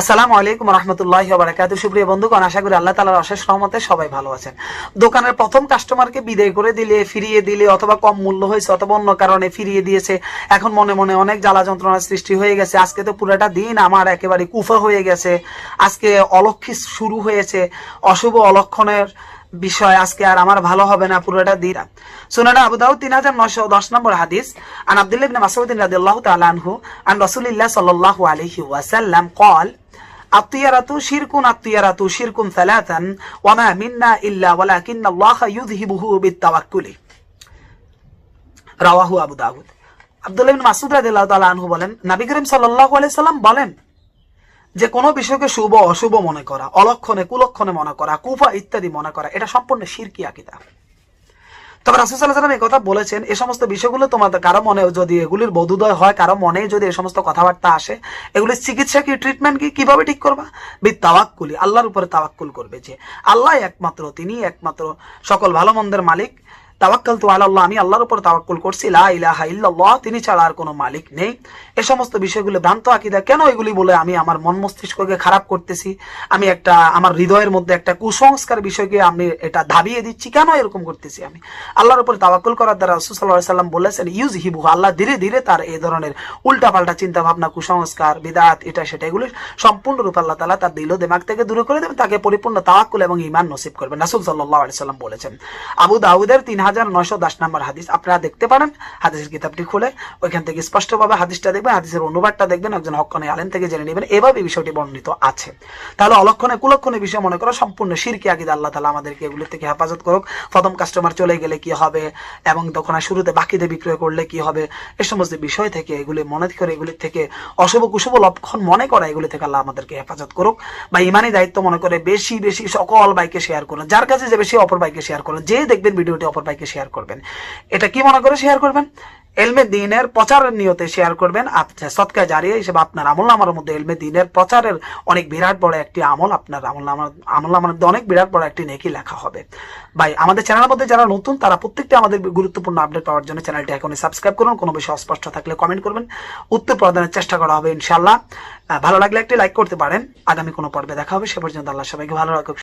আসসালামু আলাইকুম রহমতুল্লাহ বারাকাতু সুপ্রিয় বন্ধুগণ, আশা করি আল্লাহ তালার অশেষ রহমতে সবাই ভালো আছেন। দোকানের প্রথম কাস্টমারকে বিদায় করে দিলে, ফিরিয়ে দিলে, অথবা কম মূল্য হয়েছে অথবা অন্য কারণে ফিরিয়ে দিয়েছে, এখন মনে মনে অনেক জ্বালা যন্ত্রণার সৃষ্টি হয়ে গেছে। আজকে তো পুরোটা দিন আমার একেবারে কুফা হয়ে গেছে। আজকে অলক্ষী শুরু হয়েছে। অশুভ অলক্ষণের বিষয় আজকে আর আমার ভালো হবে না পুরোটা দিন সুনানা আবু দাউদ তিন হাজার নয়শো দশ নম্বর হাদিস আন আব্দুল্লাহ ইবনে মাসউদ রাদিয়াল্লাহু তাআলা আনহু আন রাসূলিল্লাহ সাল্লাল্লাহু আলাইহি ওয়াসাল্লাম قال الطيرة شرك الطيرة شرك ثلاثا وما منا إلا ولكن الله يذهبه بالتوكل রাওয়াহু আবু দাউদ আব্দুল্লাহ ইবনে মাসউদ রাদিয়াল্লাহু তাআলা আনহু বলেন নবী করিম সাল্লাল্লাহু আলাইহি সাল্লাম বলেন যে কোনো বিষয়কে শুভ, অশুভ মনে করা, অলক্ষণে, কুলক্ষণে মনে করা, কুফা ইত্যাদি মনে করা, এটা সম্পূর্ণ শিরকি আকিদা। তবে রাসুসাল্লাহাম এই কথা বলেছেন এই সমস্ত বিষয়গুলো তোমাদের, কারও মনে যদি এগুলির বোধোদয় হয়, কারও মনে যদি এই সমস্ত কথাবার্তা আসে এগুলির চিকিৎসা কি ট্রিটমেন্ট কি, কীভাবে ঠিক করবা? বি তাওয়াক্কুলি আল্লাহর উপরে তাওয়াক্কুল করবে যে, আল্লাহ একমাত্র তিনি একমাত্র, সকল ভালো মন্দের মালিক তাওয়াক্কাল তো আল্লাহ আমি আল্লাহর উপর তাওয়াক্কুল করছি, লা ইলাহা ইল্লাল্লাহ, তিনি ছাড়া আর কোনো মালিক নেই। এই সমস্ত বিষয়গুলো ভ্রান্ত আকিদা, কেন এগুলি বলে আমি আমার মন মস্তিষ্ককে খারাপ করতেছি? আমি একটা, আমার হৃদয়ের মধ্যে একটা কুসংস্কার বিষয়কে আমি এটা ধাবিয়ে দিচ্ছি, কেন এরকম করতেছি আমি? আল্লাহর উপর তাওয়াক্কুল করার দ্বারা রাসূল সাল্লাল্লাহু আলাইহি সাল্লাম বলেছেন ইউজ হিবু আল্লাহ ধীরে ধীরে তার এই ধরনের উল্টাপাল্টা চিন্তা ভাবনা কুসংস্কার, বিদাত, এটা সেটা, এগুলি সম্পূর্ণরূপে আল্লাহ তাআলা তার দিল দেমাগ থেকে দূরে করে দেবেন, তাকে পরিপূর্ণ তাওয়াক্কুল এবং ঈমান নসিব করবেন। রাসূল সাল্লাল্লাহু আলাইহি সাল্লাম বলেছেন, আবু দাউদের তিন হাজার নয়শো দশ নম্বর হাদিস। আপনারা দেখতে পারেন, হাদিসের কিতাবটি খুলে ওইখান থেকে স্পষ্টভাবে হাদিসটা দেখবেন, হাদিসের অনুবাদটা দেখবেন, একজন আলেন থেকে জেনে নেবেন। এভাবে বিষয়টি বর্ণিত আছে। তাহলে অলক্ষণে কুলক্ষণে বিষয় মনে সম্পূর্ণ শিরকি আল্লাহ তালা আমাদেরকে এগুলি থেকে হেফাজত করুক। প্রথম কাস্টমার চলে গেলে কি হবে? এবং দোকানে শুরুতে বাকিতে বিক্রয় করলে কি হবে? এ সমস্ত বিষয় থেকে এগুলি মনে করে এগুলির থেকে অশুভ কুশুভ লক্ষণ মনে করা, এগুলি থেকে আল্লাহ আমাদেরকে হেফাজত করুক। বা ইমানি দায়িত্ব মনে করে বেশি বেশি সকল বাইকে শেয়ার করুন। যার কাছে যে বেশি, অপর বাইকে শেয়ার করুন। যে দেখবেন ভিডিওটি অপর বাইকে শেয়ার করবেন। এটা কি মনে করে শেয়ার করবেন? এলমে দিনের প্রচারের নিয়তে শেয়ার করবেন। আচ্ছা সৎকা জারিয়া হিসেবে আপনার আমল নামার মধ্যে এলমে দিনের প্রচারের অনেক বিরাট বড় একটি আমল আপনার আমল নামার আমল নামার মধ্যে অনেক বিরাট বড় একটি নেকি লেখা হবে। ভাই, আমাদের চ্যানেলের মধ্যে যারা নতুন, তারা প্রত্যেকটা আমাদের গুরুত্বপূর্ণ আপডেট পাওয়ার জন্য চ্যানেলটি এখনই সাবস্ক্রাইব করুন। কোনো বিষয় অস্পষ্ট থাকলে কমেন্ট করবেন। উত্তর প্রদানের চেষ্টা করা হবে ইনশাল্লাহ ভালো লাগলে একটি লাইক করতে পারেন। আগামী কোনো পর্বে দেখা হবে। সে পর্যন্ত আল্লাহ সবাইকে ভালো রাখুক।